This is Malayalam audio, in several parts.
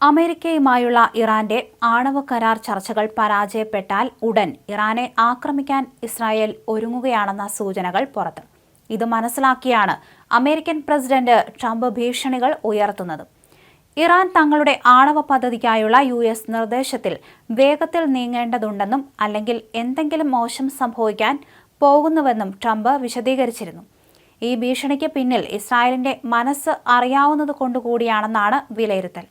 അമേരിക്കയുമായുള്ള ഇറാന്റെ ആണവ കരാർ ചർച്ചകൾ പരാജയപ്പെട്ടാൽ ഉടൻ ഇറാനെ ആക്രമിക്കാൻ ഇസ്രായേൽ ഒരുങ്ങുകയാണെന്ന സൂചനകൾ പുറത്ത്. ഇത് മനസ്സിലാക്കിയാണ് അമേരിക്കൻ പ്രസിഡന്റ് ട്രംപ് ഭീഷണികൾ ഉയർത്തുന്നത്. ഇറാൻ തങ്ങളുടെ ആണവ പദ്ധതിക്കായുള്ള യു എസ് നിർദ്ദേശത്തിൽ വേഗത്തിൽ നീങ്ങേണ്ടതുണ്ടെന്നും അല്ലെങ്കിൽ എന്തെങ്കിലും മോശം സംഭവിക്കാൻ പോകുന്നുവെന്നും ട്രംപ് വിശദീകരിച്ചിരുന്നു. ഈ ഭീഷണിക്ക് പിന്നിൽ ഇസ്രായേലിന്റെ മനസ്സ് അറിയാവുന്നത് കൊണ്ടുകൂടിയാണെന്നാണ് വിലയിരുത്തൽ.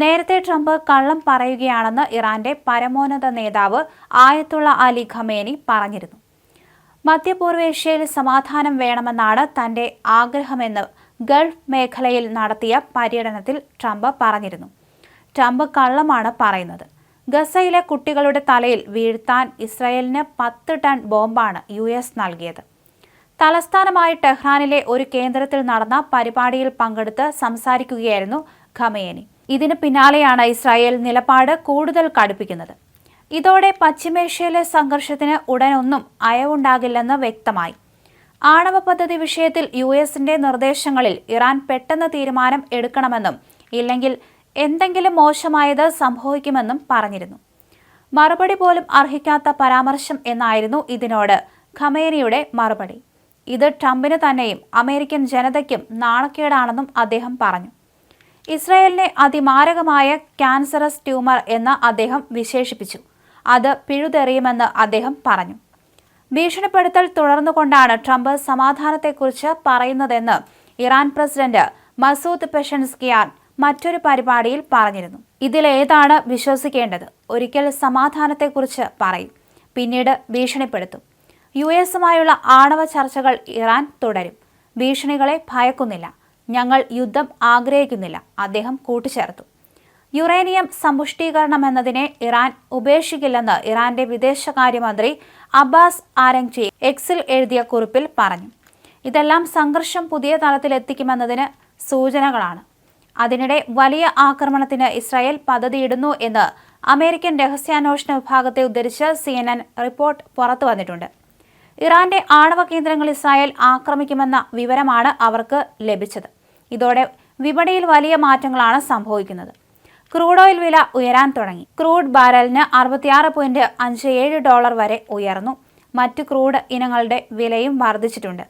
നേരത്തെ ട്രംപ് കള്ളം പറയുകയാണെന്ന് ഇറാന്റെ പരമോന്നത നേതാവ് ആയത്തുള്ള അലി ഖമേനി പറഞ്ഞിരുന്നു. മധ്യപൂർവേഷ്യയിൽ സമാധാനം വേണമെന്നാണ് തന്റെ ആഗ്രഹമെന്ന് ഗൾഫ് മേഖലയിൽ നടത്തിയ പര്യടനത്തിൽ ട്രംപ് പറഞ്ഞിരുന്നു. ട്രംപ് കള്ളമാണ് പറയുന്നത്. ഗസയിലെ കുട്ടികളുടെ തലയിൽ വീഴ്ത്താൻ ഇസ്രയേലിന് പത്ത് ടൺ ബോംബാണ് യു എസ് നൽകിയത്. തലസ്ഥാനമായ ടെഹ്റാനിലെ ഒരു കേന്ദ്രത്തിൽ നടന്ന പരിപാടിയിൽ പങ്കെടുത്ത് സംസാരിക്കുകയായിരുന്നു ഖമേനി. ഇതിന് പിന്നാലെയാണ് ഇസ്രായേൽ നിലപാട് കൂടുതൽ കടുപ്പിക്കുന്നത്. ഇതോടെ പശ്ചിമേഷ്യയിലെ സംഘർഷത്തിന് ഉടനൊന്നും അയവുണ്ടാകില്ലെന്ന് വ്യക്തമായി. ആണവ പദ്ധതി വിഷയത്തിൽ യു എസിന്റെ നിർദ്ദേശങ്ങളിൽ ഇറാൻ പെട്ടെന്ന് തീരുമാനം എടുക്കണമെന്നും ഇല്ലെങ്കിൽ എന്തെങ്കിലും മോശമായത് സംഭവിക്കുമെന്നും പറഞ്ഞിരുന്നു. മറുപടി പോലും അർഹിക്കാത്ത പരാമർശം എന്നായിരുന്നു ഇതിനോട് ഖമേനിയുടെ മറുപടി. ഇത് ട്രംപിന് തന്നെയും അമേരിക്കൻ ജനതയ്ക്കും നാണക്കേടാണെന്നും അദ്ദേഹം പറഞ്ഞു. ഇസ്രായേലിനെ അതിമാരകമായ ക്യാൻസറസ് ട്യൂമർ എന്ന് അദ്ദേഹം വിശേഷിപ്പിച്ചു. അത് പിഴുതെറിയുമെന്ന് അദ്ദേഹം പറഞ്ഞു. ഭീഷണിപ്പെടുത്തൽ തുടർന്നുകൊണ്ടാണ് ട്രംപ് സമാധാനത്തെക്കുറിച്ച് പറയുന്നതെന്ന് ഇറാൻ പ്രസിഡന്റ് മസൂദ് പെഷൻസ്കിയാൻ മറ്റൊരു പരിപാടിയിൽ പറഞ്ഞിരുന്നു. ഇതിലേതാണ് വിശ്വസിക്കേണ്ടത്? ഒരിക്കൽ സമാധാനത്തെക്കുറിച്ച് പറയും. പിന്നീട് ഭീഷണിപ്പെടുത്തും. യു എസുമായുള്ള ആണവ ചർച്ചകൾ ഇറാൻ തുടരും. ഭീഷണികളെ ഭയക്കുന്നില്ല. ഞങ്ങൾ യുദ്ധം ആഗ്രഹിക്കുന്നില്ല. അദ്ദേഹം കൂട്ടിച്ചേർത്തു. യുറേനിയം സമ്പുഷ്ടീകരണം എന്നതിനെ ഇറാൻ ഉപേക്ഷിക്കില്ലെന്ന് ഇറാന്റെ വിദേശകാര്യമന്ത്രി അബ്ബാസ് ആരങ്ചി എക്സിൽ എഴുതിയ കുറിപ്പിൽ പറഞ്ഞു. ഇതെല്ലാം സംഘർഷം പുതിയ തലത്തിലെത്തിക്കുമെന്നതിന് സൂചനകളാണ്. അതിനിടെ വലിയ ആക്രമണത്തിന് ഇസ്രായേൽ പദ്ധതിയിടുന്നു എന്ന് അമേരിക്കൻ രഹസ്യാന്വേഷണ വിഭാഗത്തെ ഉദ്ധരിച്ച് സി എൻ എൻ റിപ്പോർട്ട് പുറത്തു വന്നിട്ടുണ്ട്. ഇറാന്റെ ആണവ കേന്ദ്രങ്ങൾ ഇസ്രായേൽ ആക്രമിക്കുമെന്ന വിവരമാണ് അവർക്ക് ലഭിച്ചത്. ഇതോടെ വിപണിയിൽ വലിയ മാറ്റങ്ങളാണ് സംഭവിക്കുന്നത്. ക്രൂഡ് ഓയിൽ വില ഉയരാൻ തുടങ്ങി. ക്രൂഡ് ബാരലിന് അറുപത്തിയാറ് പോയിന്റ് അഞ്ച് ഏഴ് ഡോളർ വരെ ഉയർന്നു. മറ്റ് ക്രൂഡ് ഇനങ്ങളുടെ വിലയും വർദ്ധിച്ചിട്ടുണ്ട്.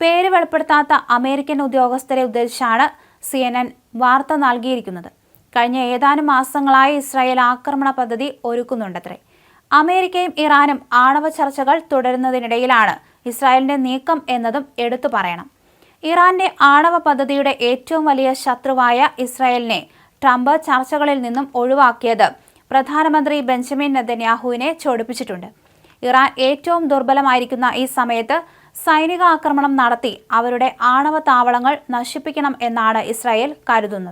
പേര് വെളിപ്പെടുത്താത്ത അമേരിക്കൻ ഉദ്യോഗസ്ഥരെ ഉദ്ദേശിച്ചാണ് സി എൻ എൻ വാർത്ത നൽകിയിരിക്കുന്നത്. കഴിഞ്ഞ ഏതാനും മാസങ്ങളായി ഇസ്രായേൽ ആക്രമണ പദ്ധതി ഒരുക്കുന്നുണ്ടത്രേ. അമേരിക്കയും ഇറാനും ആണവ ചർച്ചകൾ തുടരുന്നതിനിടയിലാണ് ഇസ്രായേലിന്റെ നീക്കം എന്നതും എടുത്തു പറയണം. ഇറാന്റെ ആണവ പദ്ധതിയുടെ ഏറ്റവും വലിയ ശത്രുവായ ഇസ്രായേലിനെ ട്രംപ് ചർച്ചകളിൽ നിന്നും ഒഴിവാക്കിയത് പ്രധാനമന്ത്രി ബെഞ്ചമിൻ നെതന്യാഹുവിനെ ചോടിപ്പിച്ചിട്ടുണ്ട്. ഇറാൻ ഏറ്റവും ദുർബലമായിരിക്കുന്ന ഈ സമയത്ത് സൈനിക ആക്രമണം നടത്തി അവരുടെ ആണവ താവളങ്ങൾ നശിപ്പിക്കണം എന്നാണ് ഇസ്രായേൽ കരുതുന്നത്.